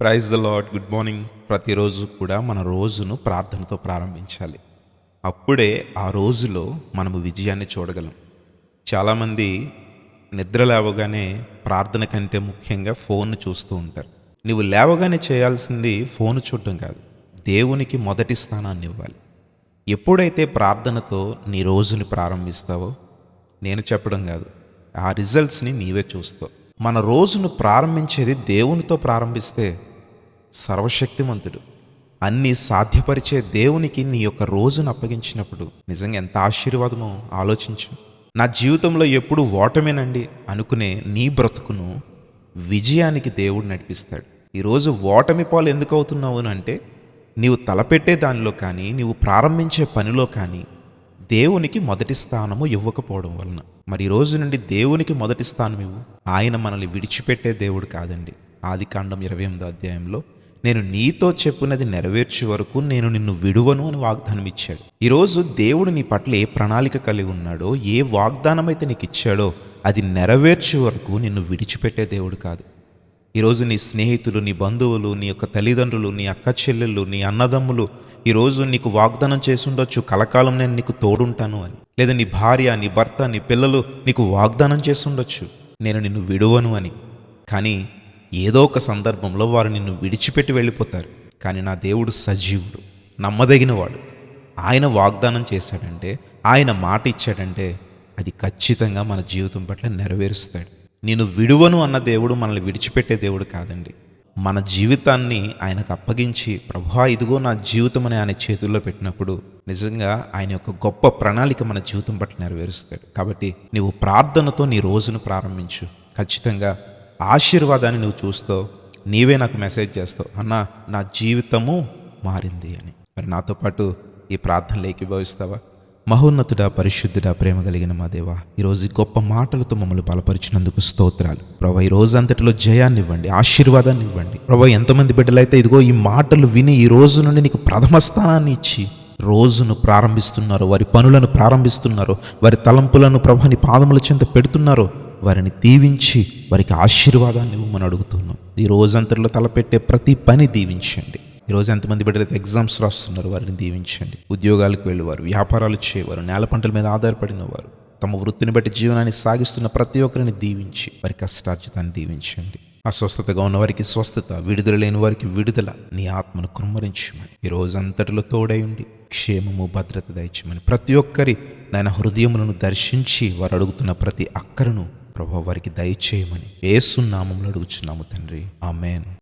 Praise the Lord good morning. ప్రతిరోజు కూడా మన రోజును ప్రార్థనతో ప్రారంభించాలి. అప్పుడే ఆ రోజులో మనము విజయాన్ని చూడగలం. చాలామంది నిద్ర లేవగానే ప్రార్థన కంటే ముఖ్యంగా ఫోన్ చూస్తూ ఉంటారు. నువ్వు లేవగానే చేయాల్సింది ఫోన్ చూడటం కాదు దేవునికి మొదటి స్థానాన్ని ఇవ్వాలి. ఎప్పుడైతే ప్రార్థనతో నీ రోజుని ప్రారంభిస్తావో నేను చెప్పడం కాదు ఆ రిజల్ట్స్ని నీవే చూస్తావు. మన రోజును ప్రారంభించేది దేవునితో ప్రారంభిస్తే సర్వశక్తిమంతుడు. అన్నీ సాధ్యపరిచే దేవునికి నీ యొక్క రోజును అప్పగించినప్పుడు నిజంగా ఎంత ఆశీర్వాదమో ఆలోచించు. నా జీవితంలో ఎప్పుడు ఓటమేనండి అనుకునే నీ బ్రతుకును విజయానికి దేవుడు నడిపిస్తాడు. ఈరోజు ఓటమి పాలు ఎందుకు అవుతున్నావు అని అంటే నీవు తలపెట్టే దానిలో కానీ నీవు ప్రారంభించే పనిలో కానీ దేవునికి మొదటి స్థానము ఇవ్వకపోవడం వలన. మరి రోజు నుండి దేవునికి మొదటి స్థానం ఇవ్వు. ఆయన మనల్ని విడిచిపెట్టే దేవుడు కాదండి. ఆది కాండం ఇరవై ఎనిమిదో అధ్యాయంలో నేను నీతో చెప్పినది నెరవేర్చే వరకు నేను నిన్ను విడువను అని వాగ్దానం ఇచ్చాడు. ఈరోజు దేవుడు నీ పట్ల ఏ ప్రణాళిక కలిగి ఉన్నాడో ఏ వాగ్దానం అయితే నీకు ఇచ్చాడో అది నెరవేర్చే వరకు నిన్ను విడిచిపెట్టే దేవుడు కాదు. ఈరోజు నీ స్నేహితులు నీ బంధువులు నీ యొక్క తల్లిదండ్రులు నీ అక్క చెల్లెళ్ళు నీ అన్నదమ్ములు ఈరోజు నీకు వాగ్దానం చేసుండొచ్చు కలకాలం నేను నీకు తోడుంటాను అని. లేదా నీ భార్య నీ భర్త నీ పిల్లలు నీకు వాగ్దానం చేసుండొచ్చు నేను నిన్ను విడువను అని. కానీ ఏదో ఒక సందర్భంలో వారు నిన్ను విడిచిపెట్టి వెళ్ళిపోతారు. కానీ నా దేవుడు సజీవుడు నమ్మదగినవాడు. ఆయన వాగ్దానం చేశాడంటే ఆయన మాట ఇచ్చాడంటే అది ఖచ్చితంగా మన జీవితం పట్ల నెరవేరుస్తాడు. నేను విడువను అన్న దేవుడు మనల్ని విడిచిపెట్టే దేవుడు కాదండి. మన జీవితాన్ని ఆయనకు అప్పగించి ప్రభా ఇదిగో నా జీవితం అని ఆయన చేతుల్లో పెట్టినప్పుడు నిజంగా ఆయన యొక్క గొప్ప ప్రణాళిక మన జీవితం పట్ల నెరవేరుస్తాడు. కాబట్టి నీవు ప్రార్థనతో నీ రోజును ప్రారంభించు. ఖచ్చితంగా ఆశీర్వాదాన్ని నువ్వు చూస్తావు నీవే నాకు మెసేజ్ చేస్తావు. అన్న నా జీవితము మారింది అని. మరి నాతో పాటు ఈ ప్రార్థనలు ఏకీభవిస్తావా? మహోన్నతుడా పరిశుద్ధుడా ప్రేమ కలిగిన మా దేవ ఈరోజు గొప్ప మాటలతో మమ్మల్ని బలపరిచినందుకు స్తోత్రాలు. ప్రభా ఈ రోజు అంతటిలో జయాన్ని ఇవ్వండి ఆశీర్వాదాన్ని ఇవ్వండి. ప్రభా ఎంతమంది బిడ్డలైతే ఇదిగో ఈ మాటలు విని ఈ రోజు నుండి నీకు ప్రథమ స్థానాన్ని ఇచ్చి రోజును ప్రారంభిస్తున్నారు వారి పనులను ప్రారంభిస్తున్నారు వారి తలంపులను ప్రభాని పాదముల చెంత పెడుతున్నారు. వారిని దీవించి వారికి ఆశీర్వాదాన్ని ఇవ్వమని అడుగుతున్నాం. ఈ రోజంతటిలో తలపెట్టే ప్రతి పని దీవించండి. ఈరోజు ఎంతమంది బిడ్డలైతే ఎగ్జామ్స్ రాస్తున్నారు వారిని దీవించండి. ఉద్యోగాలకు వెళ్ళేవారు వ్యాపారాలు చేయవారు నేల పంటల మీద ఆధారపడిన వారు తమ వృత్తిని బట్టి జీవనాన్ని సాగిస్తున్న ప్రతి ఒక్కరిని దీవించి వారి కష్టార్జితాన్ని దీవించండి. అస్వస్థతగా ఉన్న వారికి స్వస్థత విడుదల లేని వారికి విడుదల. నీ ఆత్మను కృమ్మరించమని. ఈ రోజంతటిలో తోడై ఉండి క్షేమము భద్రత దయచమని ప్రతి ఒక్కరి నాయన హృదయములను దర్శించి వారు అడుగుతున్న ప్రతి అక్కరను ప్రభావ వారికి దయచేయమని ఏసునామంలో అడుగుచున్నాము తండ్రి. ఆమెన్.